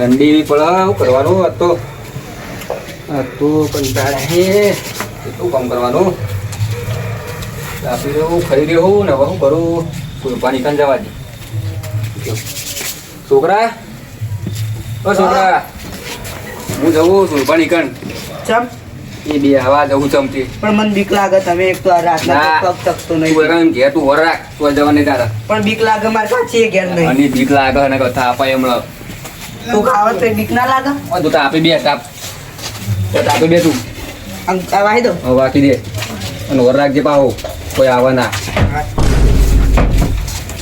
ઠંડી બી પડે. શું કરવાનું? આ તો આ તો કંટાળે કેટલું કામ કરવાનું? આપી દેવું ખરી દેવું ને હવે શું કરું? સુરપાની કાન જવા દે. છોકરા? ઓ છોકરા. હું જવું સુરપાની કાન ચમ? એ બે હવા જવું ચમતી પણ મને બીક લાગે તમે એક તો આ રાતના. તો પગ તકતો તું નહીં બરાબર ઘેર તું વર રાખ. તું જવાની તારા. પણ બીક લાગે મારે સાચી ઘેર નહીં. અને બીક લાગે અને કથા અપાય હમણાં. તું ખાવા તો બીક ના લાગે. ઓ તું તાપી બે તાપ. તો તાપી બે તું. આમ આ વાહી દો હા વાકી દે. અને ઓર રાખજે પાહો. કોઈ આવે ના.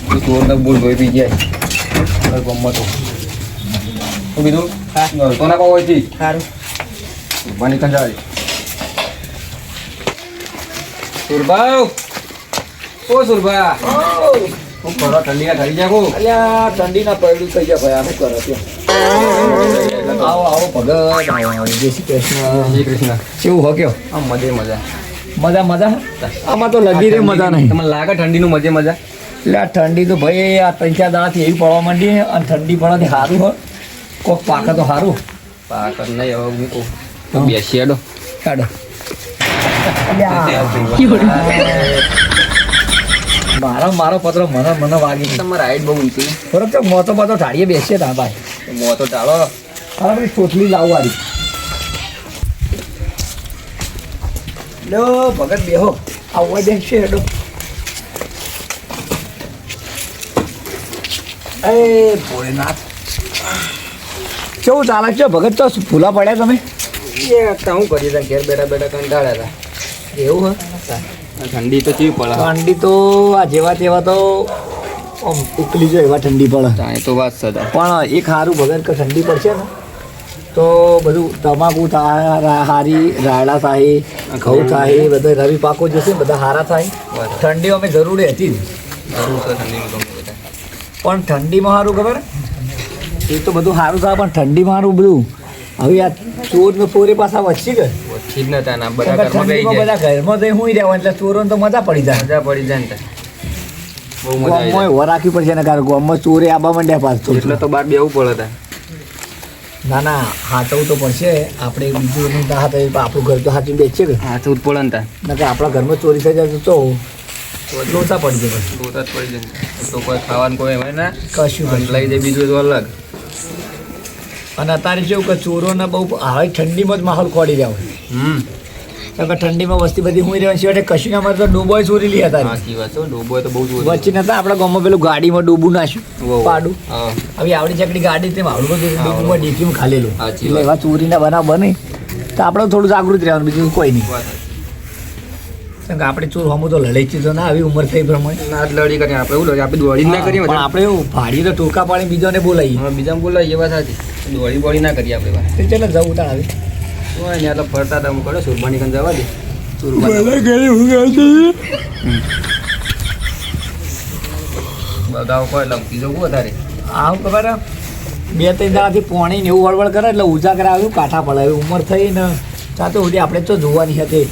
તું તો ને બોલ ગઈ પી જાય. હવે ગમત તો બીજું હા. તો ના પાવો હતી સારું ભણી કંજાળી સુરભાવ. ઓ સુરભા. ઓ કરો ઠંડી ઠરી જાય કો અલ્યા ઠંડીના પડ્યું થઈ ગયા ભાઈ શું કરો ત્યાં આવો આવો ભગત આવો આવો. જય શ્રી કૃષ્ણ. જય કૃષ્ણ. કેવું હો કયો આમ મજે મજા. મજા મજા? આમાં તો લગી રે મજા નહીં તમને લાગે ઠંડીનું મજે મજા? એટલે આ ઠંડી તો ભાઈ આ ત્રણ ચાર દાડાથી એવી પડવા માંડી અને ઠંડી પડવાથી સારું હોય કોક પાકે તો સારું પાક નહીં હવે મૂકો બેસી હેડો. કાઢો મારો મારો પત્ર મને મને વાગી તમારે હાઈટ બહુ ઊંચી. બરોબર મોટો મોતો મોતો ઢાળીએ બેસીએ તા ભાઈ. મો તો હવે ભાઈ ચોટલી લાવવાની. લો ભગત બેહો. આવવા દેશે હેડો. એ ભોળેનાથ. કેવું ચાલે છે? ભગત તો ફૂલા પડ્યા તમે. એ શું કરી દે ઘેર બેઠા બેઠા કંટાળ્યા હતા. એવું હા? ઠંડી તો કેવી પડે? ઠંડી તો આ જેવા તેવા તો આમ ઉકલી જાય એવા ઠંડી પડે. ત્યાં તો વાત સદા પણ એક સારું ભગત કે ઠંડી પડશે ને તો બધું તમાકુ થાય હારી રાયડા થાય ઘઉં થાય બધા રવિ પાકો જે છે ને બધા સારા થાય. ઠંડી અમે જરૂરી હતી જ. પણ ઠંડીમાં સારું ખબર? એ તો બધું સારું થાય પણ ઠંડીમાં સારું બધું. હવે આ ચોર ને પોરે પાછા વચ્ચી ગયે ઓછી જ નતા બધા ઘરમાં જઈ હું રહેવા એટલે ચોરોને તો મજા પડી જાય. મજા પડી જાય ને ગામમાં એવો રાખવી પડશે ને કારણ ગામમાં ચોરે આબા માંડ્યા પાછું એટલે તો બાર બેવું પડે તા ના ના હાચવું તો પડશે. આપણે બીજું નહીં ના હાથે આપણું ઘર તો હાચવી બેસીએ કે. હાચવું તો પડે ને કે આપણા ઘરમાં ચોરી થઈ જાય તો લોતા પડી જાય લોતા જ પડી જાય. તો કોઈ ખાવાનું કોઈ હોય ના કશું લઈ જાય બીજું તો અલગ. અને અત્યારે કેવું કે ચોરોને બહુ હવે ઠંડીમાં જ માહોલ ખોડી જાય હમ. કે ઠંડીમાં વસ્તી બધી હું રહેવાની સિવાય કશું ના મારે તો ડૂબોય ચોરી લી હતા. સાચી વાત છે ડૂબો તો બહુ જ વચ્ચે નતા આપણા ગામમાં પેલું ગાડીમાં ડૂબું નાખ્યું પાડું. હવે આવડી ચકડી ગાડી આવડું બધું ડૂબુમાં ડીકીમાં ખાલેલું. એટલે. એવા ચોરીના બનાવ બને. તો આપણે થોડું જાગૃત રહેવાનું બીજું કોઈ નહીં. વાત કારણ કે આપણે ચોર હમું તો લડાઈ તો ના આવી ઉંમર થઈ પ્રમાણે. ના લડી કરીએ આપણે એવું લડી આપણે દોડી ના કરીએ પણ આપણે એવું ભાડી તો ટોકા પાણી બીજાને બોલાવીએ. બીજાને બીજા બોલાય એ વાત સાચી. દોડી બોડી ના કરીએ આપણે. ચલો તો જવું તાણ આવે. હોય ને એટલે ફરતા હતા હું કરો સુરબાની કંઈ જવા દે. બગાવ કોઈ લમતી જવું વધારે આવું ખબર બે ત્રણ દાડાથી પોણી ને એવું વળવળ કરે એટલે ઉજાગર આવ્યું કાંઠા પડે ઉમર થઈ ને સાચું સુધી આપણે તો જોવાની હતી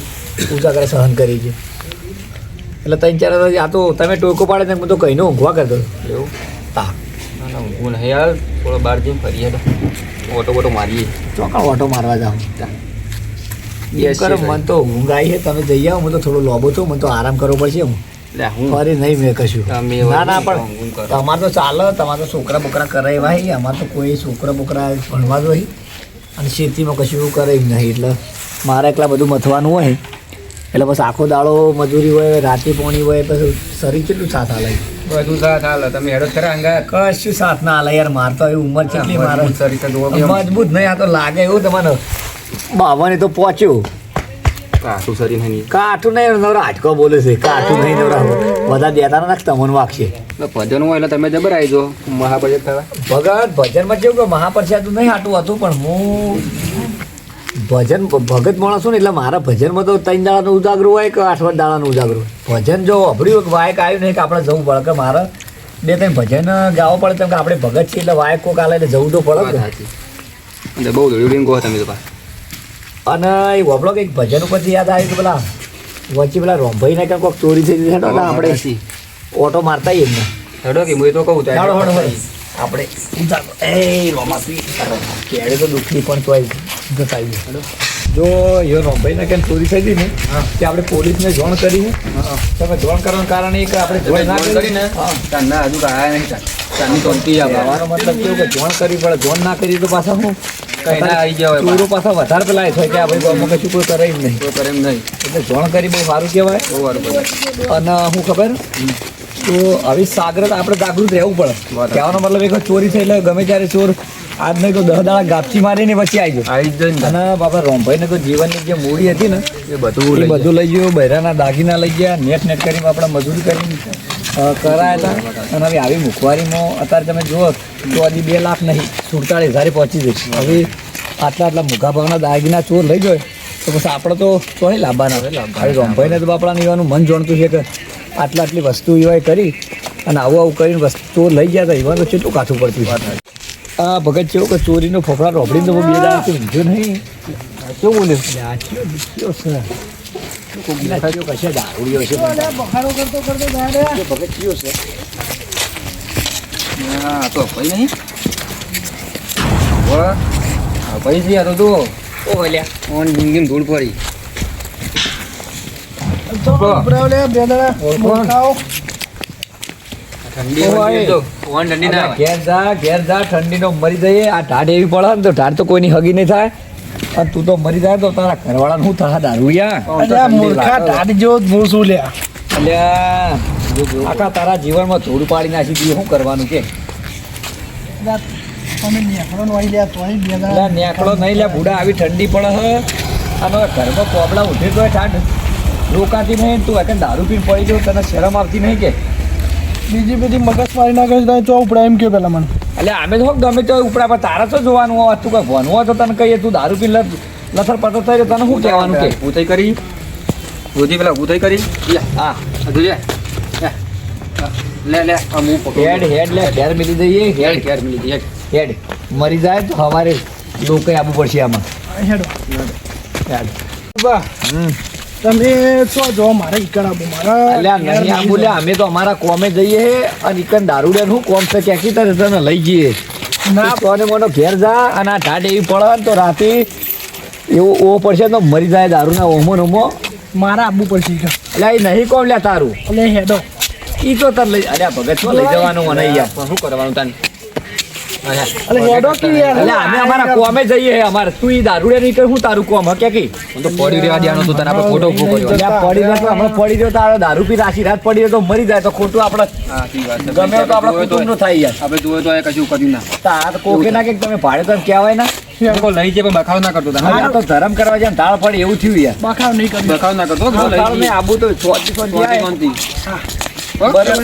ઉજાગર સહન કરી છે. એટલે ત્રણ ચાર આ તો તમે ટોકો પાડે ને હું તો કહીને ઊંઘવા કરતો એવું? તા ઊંઘું નહીં યાર થોડો બહાર જઈને ફરીએ તો ઓટો બોટો મારીએ. ચોકા ઓટો મારવા જાઉં. મને તો ઊંઘ આવી છે તમે જઈ આવો હું તો થોડો લોબો છું મને તો આરામ કરવો પડશે હું ફરી નહીં મેં કશું. ના ના પણ તમારે તો ચાલે તમારે તો છોકરા બોકરા કરે એવા હી અમારે તો કોઈ છોકરા બોકરા ભણવા જ હોય અને ખેતીમાં કશું કરે નહીં એટલે મારે એકલા બધું મથવાનું હોય. એટલે બસ આખો દાડો મજૂરી હોય રાતે પોણી હોય પછી શરીર કેટલું સાથ હાલે બધું સાથ હાલે તમે હેડો ખરા અંગા કશું સાથ ના હાલે યાર માર તો આવી ઉંમર કેટલી મારે? મજબૂત શરીર તો જોવો બી આમ મજબૂત નહીં આ તો લાગે એવું તમારો. બાવાને તો પહોંચ્યું. કાઠું સરી નહીં. કાઠું નહીં નવરા બોલે છે. કાઠું નહીં નવરા બધા દેતા ના તમન વાગશે. ભજન હોય એટલે તમે જબર આવી જો મહાભજન થવા? ભગત ભજનમાં કે મહાપ્રસાદ નહીં હાટું હતું પણ હું ભજન ભગત માણસ ને એટલે મારા ભજનમાં તો ત્રણ દાડાનું ઉજાગરું હોય કે આઠ દાડાનું ઉજાગરું હોય? ભજન જો અભર્યું કે વાયક આવ્યું નહીં કે આપણે જવું પડે કે મારે બે ત્રણ ભજન ગાવો પડે કેમ કે આપણે ભગત છીએ એટલે વાયક કોક આલે એટલે જવું તો પડે બહુ દોડ્યું લઈને તમે તો અને એ વપલો કંઈક ભજન ઉપરથી યાદ આવ્યું કે પેલા વચ્ચે પેલા રોમભાઈ ને કંઈક કોઈક ચોરી થઈ છે આપણે ઓટો મારતા એમને. હેડો કે હું તો કહું તો. આપણે એ રોમાપી કેળે તો દુઃખી પણ તોય હેડો. જો યો રોમભાઈને કેમ ચોરી થઈ હતી ને કે આપણે પોલીસને જોણ કરી તમે જોણ કરવાનું કારણ એ કે આપણે જોડે ના કરી કરીને ના હજુ કાયા નહીં ચાની ચાંદની આવવાનો મતલબ કેવું કે જોણ કરવી પડે જોણ ના કરી તો પાછા હું કઈ ના આવી ગયા ચોરો પાછા વધારે પેલા થાય કે ભાઈ કશું કોઈ કરે નહીં. કોઈ કરે નહીં. એટલે જોણ કરી બહુ સારું કહેવાય. બહુ સારું અને હું ખબર? તો આવી સાગરત આપણે જાગૃત રહેવું પડે. કહેવાનો મતલબ એક ચોરી થઈ એટલે ગમે ત્યારે ચોર આજ નહીં તો દસ દાડા ગાપચી મારીને પછી આવી ગયો. આવી જ જાય ને બાપા બાબા રોમભાઈને તો જીવનની જે મૂડી હતી ને એ બધું એ બધું લઈ ગયું બૈરાના દાગીના લઈ ગયા નેટ નેટ કરીને આપણે મજૂરી કરીને કરાયા હતા. અને હવે આવી મુખવારીમાં અત્યારે તમે જુઓ તો હજી બે લાખ નહીં સુડતાળીસ હજારે પહોંચી જશે. હવે આટલા આટલા મુખા ભાગના દાગીના ચોર લઈ ગયો તો પછી આપણે તો ચોહી લાંબાના. હવે રોમભાઈને તો બાપડાને એવાનું મન જોણતું છે કે આટલા આટલી વસ્તુ એવાય કરી અને આવું આવું કરીને વસ્તુ લઈ ગયા હતા એવા તો કેટલું કાઠું પડતું આ ભગત કેવું કે ચોરીનો ફફડા રોપડીને તો બે દાડા તો ઊંઘ્યો નહીં. શું બોલ્યો કયો જિંદગીમાં ધૂળ પડી ઠંડી ઓય. હોય તો ઓન ઠંડી ના આવે. ઘેર જા ઘેર જા ઠંડીનો મરી જઈએ. આ ઢાઢ એવી પડે ને તો ઢાઢ તો કોઈની હગી નહીં થાય. અને તું તો મરી જાય તો તારા ઘરવાળા શું થાય? તો ઠંડી લાગે. અલ્યા આખા તારા જીવનમાં ધૂળ પાડી નાખી દીધી શું કરવાનું કે? નેકળો નહીં લે બુડા આવી ઠંડી પડે હે. અને ઘરમાં કોબડા ઉઠે તો ઠાઠ રોકાતી નહીં તું એક દારૂ પીને પડી ગયો તને શરમ આવતી નહીં કે? બીજી બધી મગજ મારી નાખે છે તો ઉપડા એમ કહ્યું પેલા મને. એટલે અમે તો ગમે તો ઉપડા પર તારા તો જોવાનું? હોય તું કઈ ભણવું હોય તો તને કહીએ તું દારૂ પી લથર પથર થઈ તને શું કહેવાનું કે? ઊંચાઈ કરી. રોજી પેલા ઊંચાઈ કરી. લે હા આ જોજે. લે. લે અમુક આ હું હેડ હેડ લે ઘેર મિલી દઈએ હેડ. હેર ઘેર મિલી દઈએ હેડ. મરી જાય તો અમારે લોકો આવવું પડશે આમાં. હેડ. હેડ. બા હમ. તમે છો જો મારે ઈકણ આવું મારા અલ્યા નહીં આ લે અમે તો અમારા કોમે જઈએ હે અને ઈકણ દારૂડે શું કોમ છે ક્યાંકી તને તને લઈ જઈએ. ના. કોને મોનો ઘેર જા અને આ ટાટ એવી પડે તો રાતે એવો ઓ પડશે તો મરી જાય દારૂના ઓમો ને મારા આવવું પડશે ઈકણ. એટલે એ નહીં કોમ લ્યા તારું. એટલે હેડો. ઈ તો તને લઈ અલ્યા ભગત શું લઈ જવાનું મને યાર. શું કરવાનું તાન? એટલે હેડો કે યાર. એટલે અમે અમારા કોમે જઈએ હે અમારે તું ઈ દારૂડે નહીં કર હું તારું કોમ હે કે હું તો પડી રહેવા દેવાનો તો તને આપણે ફોટો ઊભો કર્યો એટલે પડી રહ્યો તો હમણાં પડી રહ્યો તારો દારૂ પી રાશી રાત પડી રહ્યો તો મરી જાય તો ખોટું આપણે હા, સાચી વાત છે. ગમે તો આપણા આપણે કુટુંબનું થાય યાર. આપણે જોવે તો એ કશું કર્યું ના. તાર કોકે ના કે તમે ભાડે તો કહેવાય ના? કોઈ લઈ જાય પણ બખાડો ના કરતો. તો ધરમ કરવા જાય દાળ પડી એવું થયું યાર. બખાવ નહીં ના કરતો લઈ. આબુ તો. બરાબર.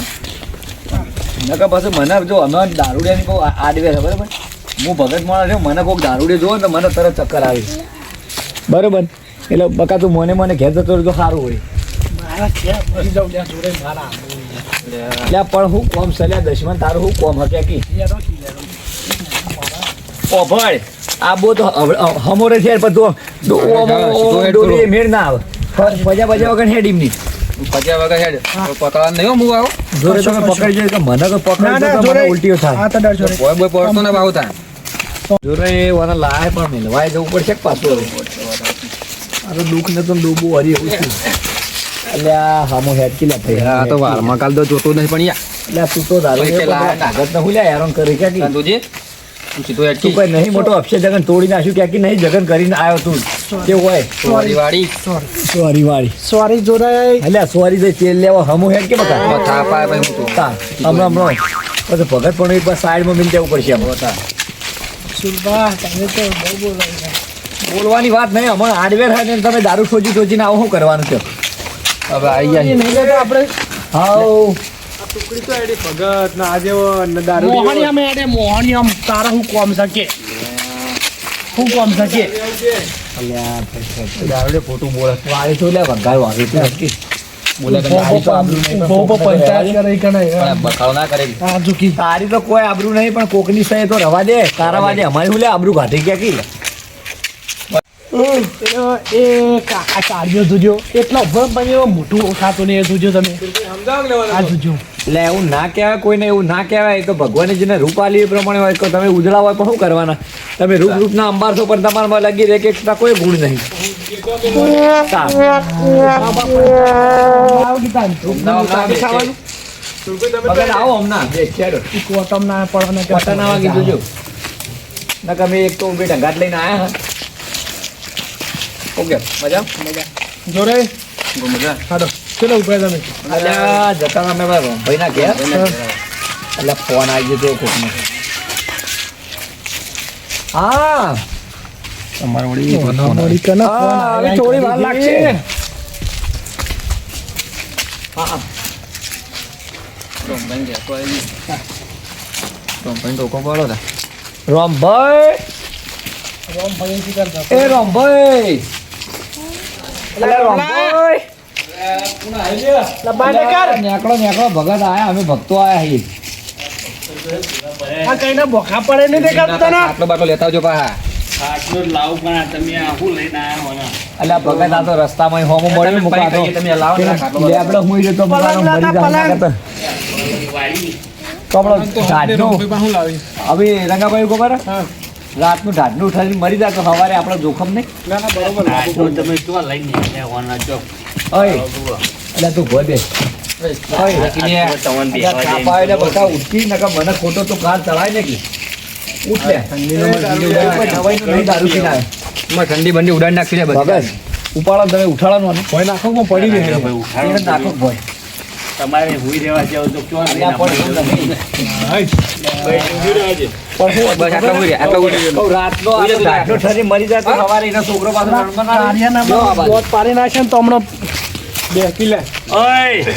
નકર પછી મને જો અમે દારૂડિયાની બહુ આડવે છે બરાબર? હું ભગત માણસ છું મને કોઈક દારૂડી જોવો ને તો મને તરત ચક્કર આવે બરાબર? એટલે બકા તું મને મને ઘેર જતો તો સારું હોય. પણ હું કોમ સલ્યા દશમન તારું હું કોમ હકે કી? હેડો ઓ ભાઈ આ બો તો હમોરે છે પણ તું મેળ ના આવે. પજા પજા વગર હેડીમ એમની. પચ્યા વગર હેડ. કોઈ નહીં હો આવો. જોડે તમે પકડી જોઈએ કે મને તો પકડી ના દો તો જોડે મને ઉલટીઓ થાય. હા તો ડર જોડે કોઈ બોય પડતો ના ભાવ તાન. જોડે વાના લાય પણ મિલવાય જવું પડશે પાછું આ તો દુઃખ ને તો ડૂબું હરી એવું છે. હામો હેડકી લે ભાઈ. આ તો વારમાં કાલ તો જોતો નહીં પણ યાર. એટલે તું તો દારૂ હુલ્યા યાર કરી તું હેડ તું કી. નહીં મોટો અક્ષય જગન તોડી નાખ્યું ક્યાં નહીં જગન કરીને આવ્યો તું. કેવું હોય? સોરી વાળી. સોરી વાળી. સોરી જોડે એટલે સોરી દે તેલ લેવા હમો હેડ કે બકા? આમાં થાપ ભાઈ હું તો. તા, હમણાં હમણાં. પછી ભગત પણ એક સાઈડમાં મિલ જવું પડશે હમણાં. સુરભા તમે તો બહુ બોલાવી બોલવાની વાત નહીં હમણાં હાર્ડવેર હોય ને તમે દારૂ ખોજી ખોજીને આવો શું કરવાનું છે? હવે મેં તારા હું કોમ શકે હું કોમ શકે અલ્યા, દારૂડે ખોટું બોલે તું લે નક્કી. તારી. હા કોઈ આબરૂ નહીં પણ કોકની સહી તો રવા દે. તારા વાજે અમારી શું લે આબરૂ કાઢી ગયા કી? એ કાકા કાર્યો જોજો એટલો ઊભો પણ મોટું ખાતો નહીં જોજો તમે. આ જોજો એટલે એવું ના કહેવાય કોઈને એવું ના કહેવાય. તો ભગવાને જેને રૂપ આલી પ્રમાણે હોય. કે તમે ઉજળા હોય પણ શું કરવાના? તમે રૂપ રૂપના અંબાર છો પણ તમારામાં લાગી રહે કે કોઈ ગુણ નહીં. બી આવો હમણાં બે કોટમ ના ના વાગી જોજો નકર એક તો બેટા ઘાટ લઈને આયા હા. ઓકે મજા? જોરે? બહુ મજા. હાડો ચલો ઊભા તમે. અલ્યા જતા અમે ભાઈ ના ગયા અલ્યા ફોન આવી ગયો તો કોકનો. હા. તમારે વળી ફોન હા, થોડી વાર લાગશે. હા હા. રોમભાઈ ગયા તો આવી રોમભાઈ કોકો તા એ રામભાઈ અલ્યા રામભાઈ લબાઈ ને કર નેકળો નેકળો ભગત આયા અમે ભક્તો આયા છીએ આ કઈ ના બોખા પડે નહીં દેખાતું તને? આટલો બાટલો લેતા આવજો પાહા. અલ્યા ભગત આ તો રસ્તામાં હોમો મળ્યું મુકા તો. તમે લાવો ને લેબડો મુઈ રહ્યો તો મુકાનો મરી ઢાઢનું હવે રંગાભાઈ હે? રાતનું ઢાઢનું ઉઠાડીને મરી જાય તો સવારે આપણે જોખમ નહીં? તું ભોય બેસ. એટલે મને ખોટો તો કાર ચડાય ને કે કોઈ ઠંડી બંડી ઉડાડી નાખી લે બધી. ઉપાડો તમે ઉઠાડવાનું ભય નાખો પડી ગયો? નાખો ભોય. તમારે હુઈ રહેવા જાવ તો ક્યાં અલ્યા પણ એવું નહીં. પણ શું બસ આટલો ઉઈ રહે, આટલો ઉઈ રહે. કહું, રાતનો ઠરી મરી જાય તો સવારે એનો છોકરો પાછો રણમાં ના આવે. જો આ બાજુ. દોત પાડી નાખે ને તો હમણાં બેસી લે ઓય!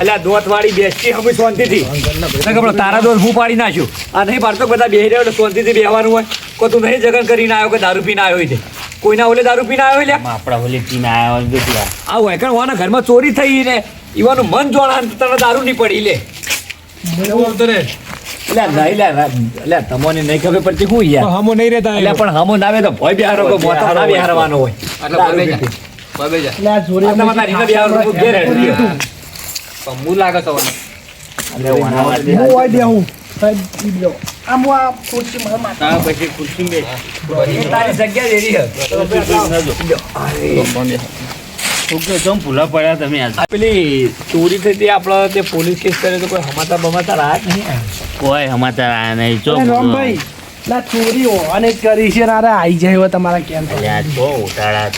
અલ્યા દોત વાળી બેસતી હવે શાંતિથી તારા દોત હું પાડી નાખ્યું. આ નહીં પાડતો બધા બેહી રહ્યો એટલે શાંતિથી બેહવાનું હોય. કોઈ તું નહીં જગન કરીને આવ્યો કે દારૂ પીને આવ્યો છે? કોઈના ઓલે દારૂ પીને આવ્યો લ્યા? આપણા હોલી પીને આવ્યો આ. હોય કારણ ઘરમાં ચોરી થઈ ને ઈવાનું મન જોડા તને દારૂ નહીં પડી લે. એટલે નહીં લે એટલે તમને નહીં ખબર પડતી હું યાર. હમો નહીં રહેતા એટલે પણ હમો નામે તો ભય બિહારો કોઈ મોટા ના બિહારવાનો હોય. એટલે લાગે તો ના ખુરશી જગ્યા જ ભૂલા પડ્યા તમે આજ. પેલી ચોરી થઈ હતી આપણે તે પોલીસ કેસ કરે તો કોઈ હમાતા બમાતા રહ્યા નહીં કોઈ હમાતા રહ્યા નહીં. ચો રામભાઈ ના ચોરી હોવાને કરી છે ને અરે જાય હવે તમારા કેમ અલ્યા ચો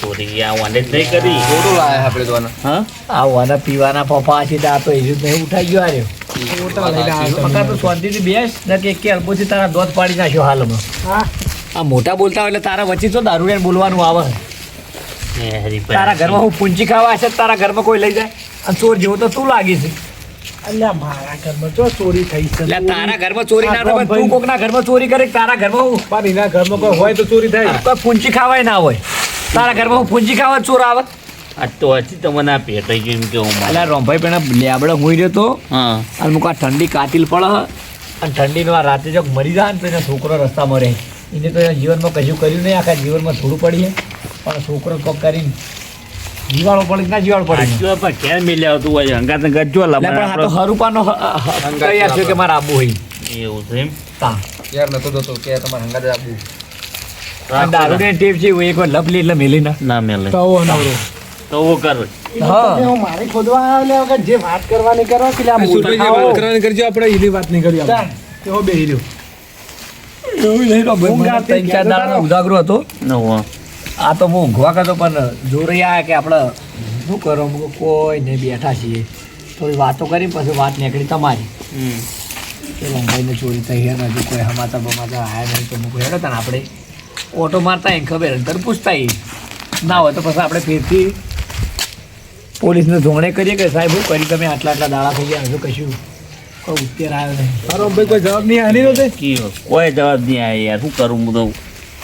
ચોરી આ વાને જ નહીં કરી. થોડું લાયા આપણે તો આને. હા આવવાના પીવાના પપ્પા છે તો આ તો એજુ નહીં ઉઠાઈ ગયો આર્યો તારા દોધ પાડી નાખ્યો હાલમાં. હા. આ મોટા બોલતા હોય એટલે તારા વચ્ચે તો દારૂ બોલવાનું આવે. એ. તારા ઘરમાં હું પૂંજી ખાવા છે તારા ઘરમાં કોઈ લઈ જાય? અને ચોર જેવો તો તું લાગી છે. અલ્યા મારા ઘરમાં જો ચોરી થઈ છે એટલે તારા ઘરમાં ચોરી ના થાય પણ તું કોકના ઘરમાં ચોરી કરે તારા ઘરમાં હું? પણ એના ઘરમાં કોઈ હોય તો ચોરી થાય. કોઈ પૂંચી ખાવાય ના હોય. તારા ઘરમાં હું પૂંચી ખાવા ચોર આવે? આ તો હજી તમને આ પેટાઈ ગયું કેવું મારે. અલ્યા રોમભાઈ પેલા લેબડો મુઈ રહ્યો તો હા. અને મુક આ ઠંડી કાતિલ પડે હ. અને ઠંડીનો આ રાતે જો મરી જાય ને તો એનો છોકરો રસ્તામાં રહે. એને તો એના જીવનમાં કશું કર્યું નહીં આખા જીવનમાં થોડું પડી છે પણ છોકરો કોક કરીને જીવાળો પડે ના જીવાળો પડે? જો પણ કેમ મિલ્યા આવતું હોય અંગાત અંગાત જો લા પણ આ તો હરુપાનો તૈયાર છે કે મારા. આબુ હોય? એવું છે એમ? તા. યાર નતો જોતો કે તમારે અંગાત આબુ. દારૂ ને ટેપ છે એક વાર લપલી એટલે મેલી ના. ના મેલે. તો નવરો તો વો કર. હા. હું મારી ખોદવા આવ્યો વગર જે વાત કરવાની કરો કે આ મોટા ખાઓ. ચાલ. તેઓ બેહી રહ્યો. એવું નહીં ત્રણ ચાર કહેતો દાડાનો તારો. ઉજાગરો હતો. નવો. આ તો હું ઊંઘવા કરતો પણ જોરે આ કે આપણે શું કરો કોઈ નહીં બેઠા છીએ. થોડી વાતો કરી પછી વાત નીકળી તમારી. હમ. કે ચોરી થઈ ગયા નથી કોઈ હમાતા બમાતા આયા નહીં તો મૂકું હેડો તને આપણે. ઓટો મારતા એને ખબર અંતર પૂછતા એ ના હોય તો પછી આપણે ફેરથી પોલીસને ધોણે કરીએ કે સાહેબ શું કરી તમે આટલા આટલા દાડા થઈ ગયા હજુ કશું કોઈ ઉત્તેર આવ્યો નહીં. તારો ભાઈ કોઈ જવાબ નહીં આની રહ્યો? કોઈ જવાબ નહીં આવે યાર શું કરું હું તો?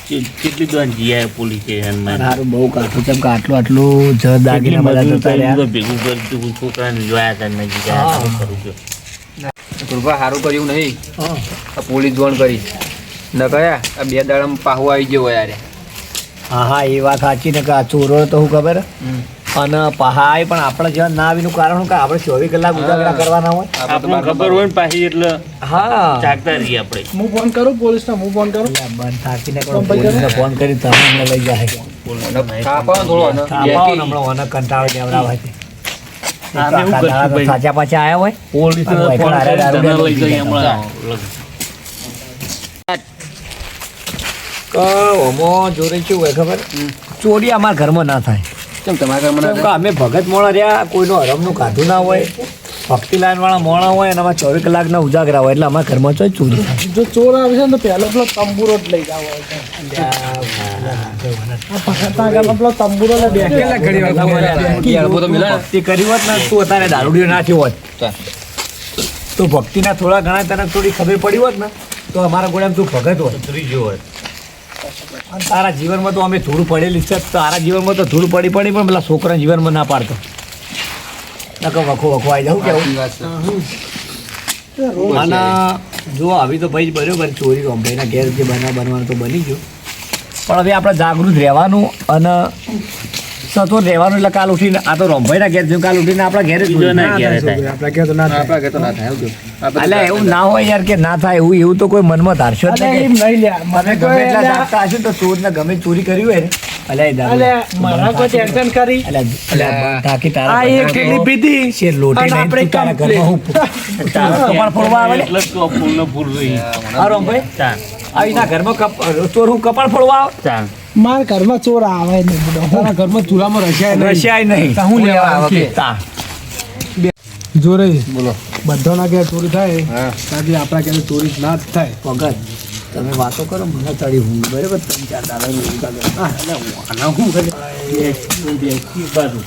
કેટલી તો જીયા પોલીસ સ્ટેશનમાં સારું બહુ કાઠું છે. કે આટલું આટલું જર દાગીને બધા જતા રહ્યા. તો ભેગું કરી છોકરાને જોયા નજીક હા. શું કરું છું. કૃપા સારું કર્યું નહીં. પોલીસ જોણ કરી. ન કયા આ બે દાડામાં પાહુ આવી ગયો યાર. હા હા એ વાત સાચી ને કે આ ચોરો તો હું ખબર? અને પહાય પણ આપણે જ્યાં ના આવીનું કારણ કે આપણે ચોવીસ કલાક ઉજાગરા કરવાના હોય. આપણને ખબર હોય ને પાહી એટલે હા. જાગતા રહીએ આપણે. હું ફોન કરું? પોલીસને હું ફોન કરું? બંધ થાકીને પોલીસને ફોન કરી તમે અમને લઈ જાય કંટાળો. સાચા પાછા આયા હોય. પોલીસ લઈ જઈએ હમણાં. જોડે શું હોય ખબર? ચોરી અમારા ઘરમાં ના થાય. કેમ તમારા મને અમે ભગત મોણા રહ્યા કોઈનું હરમનું કાઢું ના હોય ભક્તિલાલ વાળા મોણા હોય અને અમારે ચોવીસ કલાકના ઉજાગરા હોય એટલે અમારા ઘરમાં ચોય ચોરી જો ચોર આવે છે ને પહેલો પેલો તંબુરો જ લઈ જાવ ભક્તિ તો મિલે ને. ભક્તિ કરી હોત ને તું અત્યારે દારૂડિયો ના થયો હોત. તો. ભક્તિના થોડા ઘણા તને થોડી ખબર પડી હોત ને તો અમારા ગોળામાં તું ભગત હોત. ત્રીજો હોય તારા જીવનમાં તો અમે ધૂળ પડેલી છે. તારા જીવનમાં તો ધૂળ પડી પડી પણ પેલા છોકરા જીવનમાં ના પાડતો. નકો વખો વખો આવી જાઉં કેવું? અને જો આવી તો ભાઈ બરાબર ચોરી રોમભાઈના ઘેર જે બનવા બનવાનું તો બની ગયું. પણ હવે આપણે જાગૃત રહેવાનું અને સતો રહેવાનું એટલે કાલ ઉઠીને આ તો રોમભાઈના ઘેર જો કાલ ઉઠીને આપણા ઘેર જ ના ઘેરે થાય આપણા ઘેર તો ના થાય. આપણા ઘેર તો ના થાય તો અલ્યા એવું ના હોય યાર કે ના થાય એવું એવું તો કોઈ મનમાં ધારશો જ નહીં. એમ નહીં લ્યા. મને ગમે એટલા જાગતા હશે તો ચોરને ગમે ચોરી કરી હોય ને અલ્યા એ દારૂ. મારા કોઈ ટેન્શન કરી. અલ્યા અલ્યા તાકી તારા આ એક કેટલી પીધી. છે લોટી નહીં આપણે તું તારા ઘરમાં હું તારા કપાળ ફોડવા આવે એટલે તો ફૂલ ને ફૂલ રહી. આ રોમભાઈ ચાલ. આવી ના ઘરમાં કપ ચોર હું કપાળ ફોડવા આવે? ચાલ. મારા ઘરમાં ચોર આવે નહીં બધો. તારા ઘરમાં ચૂલામાં રસ્યા રશિયાય નહીં. હું લેવા આવે? જોરે બોલો. બધાના ઘેર ચોરી થાય. ત્યાંથી આપણા ઘેર ચોરી ના જ થાય. વગર તમે વાતો કરો મને ચડી હું બરાબર ત્રણ ચાર દાદા. હું આના હું કરે? બાજુ.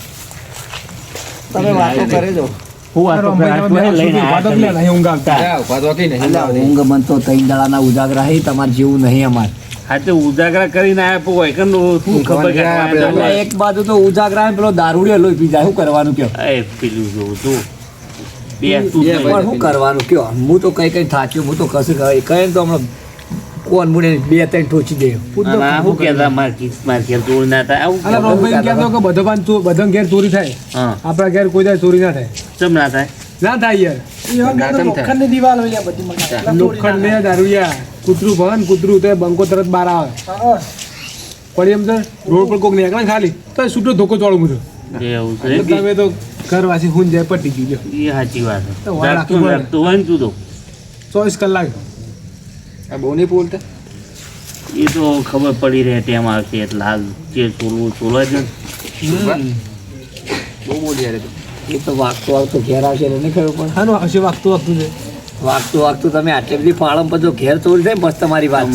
તમે વાતો કરે જો. ઊંઘ મન તો ત્રણ દાડાના ઉજાગરા તમારે જેવું નહીં અમારે. હા તો ઉજાગરા કરીને આયા પો નું શું ખબર કે એક બાજુ તો ઉજાગરા ને પેલો દારૂડિયો લોહી પી જાય શું કરવાનું કયો? એ પેલું જો તો શું કરવાનું કયો? હું તો કઈ કઈ થાચ્યું હું તો કશું કઈ તો હમણાં કોણ મુને બે ત્રણ ઠોચી દે. અને આ શું કહેતા માર કી- માર ઘેર ચોર ના થાય. આવું રોબિન કહેતો કે બધો પાન બધા ઘેર ચોરી થાય. હા. આપણા ઘેર કોઈ જાય ચોરી ના થાય. ચમ ના થાય? ના થાય યાર. હોય. લોખંડ ને દારૂયા કૂતરું ભન કૂતરું તો બંકો તરત બહાર આવે. પડી એમ તો રોડ પર કોક નીકળે ને ખાલી તો છૂટો ધોકો ચોળું મુજો એટલે તમે તો ઘરવાસી હું જાય પટી ગયું એ સાચી વાત તો તો ચોવીસ કલાક. આ બહુ નહીં બોલતા? એ તો ખબર પડી રહે તેમ આવશે એટલે હાલ જે ચોરવું ચોલવા જ બહુ બોલી યાર એ તો. વાગતો વાગતો ઘેર આવશે એને નહીં ખબર પડે. હા વાગતું વાગતું છે. વાગતું વાગતું તમે આટલી બધી ફાળમ પછી ઘેર ચોરી થાય બસ તમારી વાત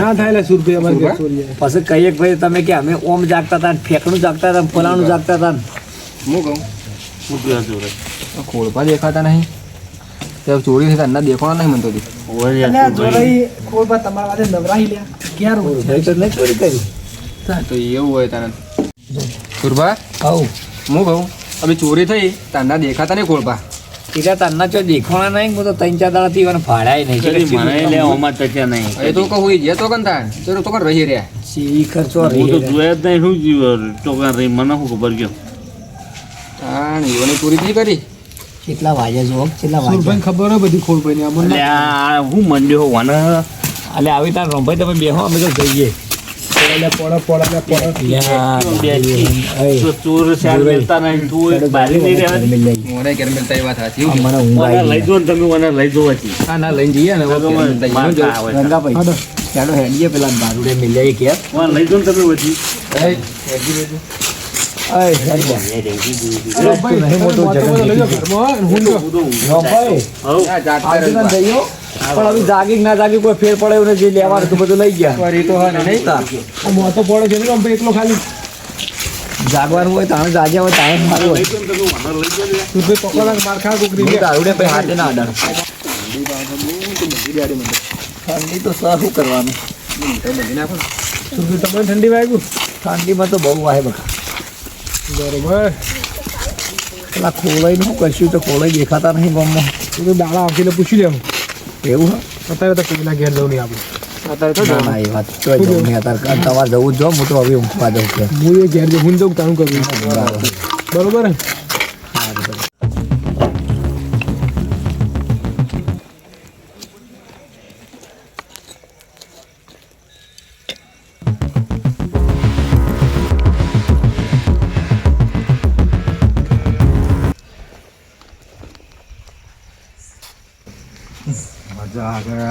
ના થાય એટલે સુરભી અમારે ઘેર ચોરી પછી કહીએ ભાઈ તમે કે અમે ઓમ જાગતા હતા ફેંકણું જાગતા હતા ફલાણું જાગતા હતા હું કહું? ચોરે ખોળપા દેખાતા નહીં. ચોરી થઈ ના દેખાવા નહીં મનતો તું ચોરી કરી. એવું હોય તને સુરભા? હું કહું? હવે ચોરી થઈ તારના દેખાતા નહીં ખોળપા. ટીકા તારના ચો દેખાણા નહીં હું તો ત્રણ ચાર દાડાથી મને ફાડ્યા નહીં. મને લે ઓમાં ટચ્યા નહીં. એ તો કહું જે તો કન તાર? ચલો તો કન રહી રહ્યા. સી ખર્ચો હું તો જોયા જ નહીં શું જીવ ટોકા રહી મને શું ખબર ગયો? હા ઈવોની પૂરી થઈ કરી? કેટલા જો સુરભાઈ ખબર હોય બધી ની એટલે આ હું મંડ્યો હોવાના? એટલે આવી તાર રોમભાઈ તમે બેહો અમે તો જઈએ. ચાલો હેડીએ પેલા દારૂડે મિલ્યા કે મને લઈ જો ને તમે પછી. પણ હવે જાગી ના જાગી કોઈ ફેર પડે એવું જે લેવાનું હતું બધું લઈ ગયા એ તો મોટો પોડો છે એકલો ખાલી જાગવાનું હોય તાણે જાગ્યા હોય તાણે મારું હોય તું ભાઈ પકોડા માર ખા કુકરી. દારૂડે ભાઈ હાથે ના અડાડ ઠંડી તો સર શું કરવાનું તો ઠંડી વાગ્યું ઠંડીમાં તો બહુ વાહે બકા બરોબર. પેલા ખોલાઈને શું કરશું તો ખોલાઈ દેખાતા નહીં ગામમાં. તું તો દાડા આવશે એટલે પૂછી લેવું. એવું હા? અત્યારે તો કોઈના ઘેર જવું નહીં આપણે. અત્યારે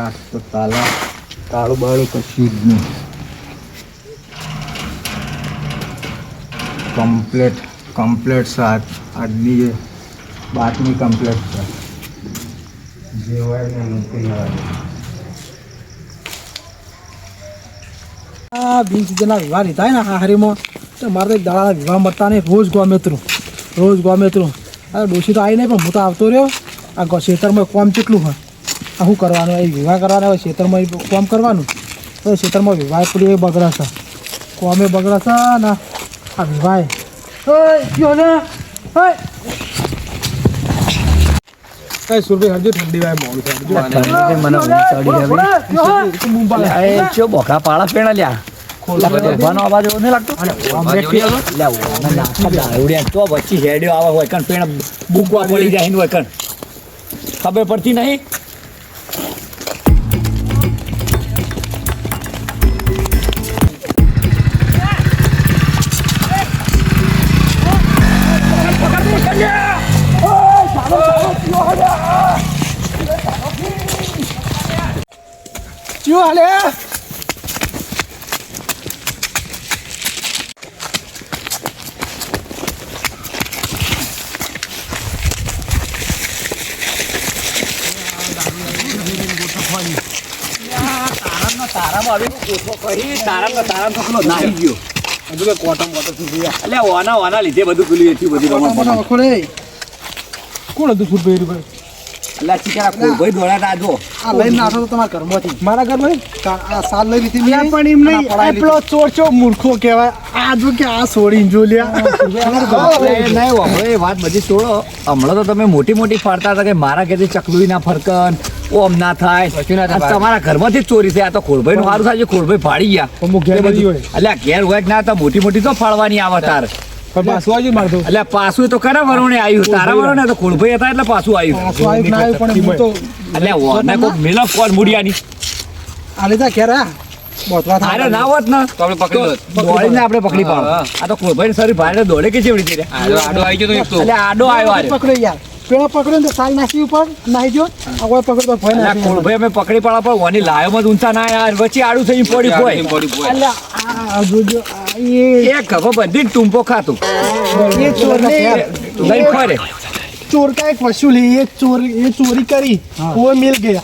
આગળ આ તો તાલા તાળું બાળું કશું જ નહીં. કમ્પ્લેટ કમ્પ્લેટ સાત આજની જે બાતમી કમ્પ્લેટ છે. જે ને નીકળી આ વીસ જણા વિવાહ લીધા ને હારીમાં. તો મારે તો દાડા વિવાહ મળતા નહીં, રોજ ગોમેતરું રોજ ગોમેતરું આ ડોસી તો આવી નહીં પણ હું તો આવતો રહ્યો. આ ખેતરમાં કોમ કેટલું હોય? શું કરવાનું? એ વિવાહ કરવાના હોય ખેતરમાં કોમ કરવાનું? તો ખેતરમાં વિવાહ પૂરી એ કોમે બગડે છે ને આ વિવાહ. કઈ હરજો ઠંડી વાય મોડું થાય. મને ચડી ગઈ ચો બોકા પાળા પેણા લ્યા ઉભાનો અવાજ એવો નહીં લાગતો? તો વચ્ચે હેડ્યો આવે હોય કણ પેણ બુકવા પડી જાય હોય કણ. ખબર પડતી નહીં? ચિયો હાલે. તારામાં તારામાં ગયો કઈ કોટમ બોટમ એટલે ઓના ઓના લીધે બધું પેલું એટલું બધું કોણ હતું સુરભાઈ ભાઈ? એટલે ચીકરા કોઈ ભાઈ દોડ્યા તા જો. આ લઈને નાખો તો તમારા ઘરમાંથી. મારા ઘરમાં આ સાલ લઈ લીધી મેં. પણ એમ નહીં પડાઈ ચોર ચો મૂર્ખો કહેવાય. આ જો કે આ છોડીને જો લ્યા. નહીં વાપરો વાત બધી છોડો. હમણાં તો તમે મોટી મોટી ફાડતા હતા કે મારા ઘેરથી ચકલું ના ફરકન ઓમ ના થાય. તમારા ઘરમાંથી જ ચોરી થઈ. આ તો ખોડભાઈ નું સારું થાય છે ખોડભાઈ ફાડી ગયા. એટલે ઘેર હોય ના તો મોટી મોટી તો ફાળવાની આવે તાર. પણ પાછું આવ્યું મારે તો. એટલે પાછું તો કરા વરોણે આવ્યું. તારા વરોણે તો ખોડભાઈ હતા એટલે પાછું આવ્યું. પાછું આવ્યું ના આવ્યું પણ હું તો એટલે ઓને કોક મેલો કોણ મુડિયાની? આ લીધા ઘેર આ બોતવા થાય અરે ના હોત ને. તો આપણે પકડી આપણે પાડો. આ તો ખોડભાઈ સરી ભાડે દોડે કે ચેવડી હતી રે આડો આવી ગયો તો એટલે આડો આવ્યો પકડો યાર. પેલો પકડ્યો ને તો સાલ નાખી ઉપર નાહી ગયો. આ પકડતો અમે પકડી પાડવા પણ વાની લાયોમાં જ ઊંચા ના યાર. વચ્ચે આડું થઈ પડી કોઈ પડી. આ જોજો આ એક ખભો બધી ટૂંપો ખાતું. એ ચોર લઈ ચોર કા એક વસૂલી એ ચોર એ ચોરી કરી વો મિલ ગયા.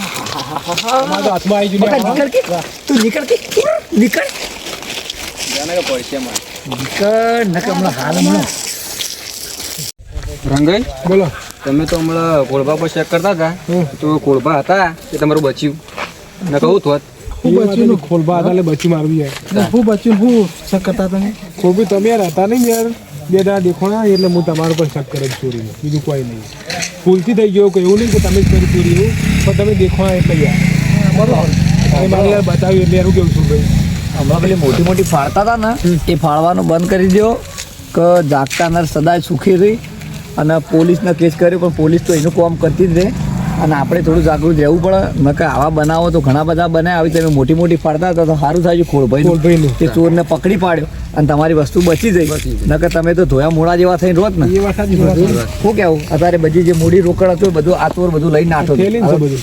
મારા રંગાઈ બોલો. તમે તો હમણાં કોળબા પર ચેક કરતા હતા. તો કોળબા હતા એ તમારું બચ્યું? ને કહું થોત હું બચ્યું ખોલબા હતા એટલે બચ્યું મારું યાર. હું. બચ્યું હું શક કરતા તમે ખોબી તમે યાર હતા નહીં યાર. બે દાડા દેખોણા એટલે હું તમારું પણ શક કરે ચોરી બીજું કોઈ નહીં. ભૂલથી થઈ ગયો કે એવું નહીં કે તમે ચોરી એવું. પણ તમે દેખવા એટલે યાર. બરોબર. મારે યાર બતાવ્યું એટલે એનું કેવું છું ભાઈ? હમણાં પેલી મોટી મોટી ફાળતા હતા ને એ ફાળવાનું બંધ કરી દો કે જાગતા નર સદાય સુખી રહી અને પોલીસને કેસ કર્યો પણ પોલીસ તો એનું કામ કરતી જ રહે. અને આપણે થોડું જાગૃત રહેવું પડે. નકર આવા બનાવો તો ઘણા બધા બને. આવી તમે મોટી મોટી ફાળતા હતા તો સારું થાય છે ખોળભાઈ. તે ચોરને પકડી પાડ્યો. અને તમારી વસ્તુ બચી જઈ. નકર તમે તો ધોયા મોડા જેવા થઈને રોત ને. શું કેવું? અત્યારે બધી જે મૂડી રોકડ હતું બધું આતોર બધું લઈ નાખો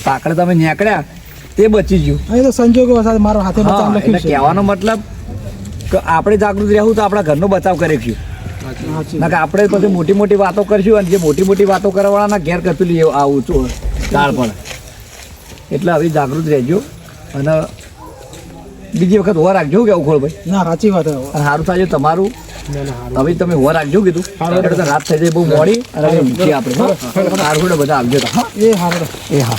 કાકડે તમે નીકળ્યા તે બચી ગયું. તો સંજોગો મારો હાથે બચાવ લખ્યું છે. કહેવાનો મતલબ કે આપણે જાગૃત રહેવું તો આપણા ઘરનો બચાવ કરે છે કે આપણે પછી મોટી મોટી વાતો કરશું અને જે મોટી મોટી વાતો કરવાના ઘેર કરતું એવું આવું છું ચાળ પણ. એટલે હવે જાગૃત રહેજો. અને બીજી વખત હોવા રાખજો કે ઉખોળભાઈ ના સાચી વાત. સારું થાય તમારું. હવે તમે હોવા રાખજો કીધું. રાત થઈ જાય બહુ મોડી. અને આપણે સારું બધા આવજો એ હા એ હા.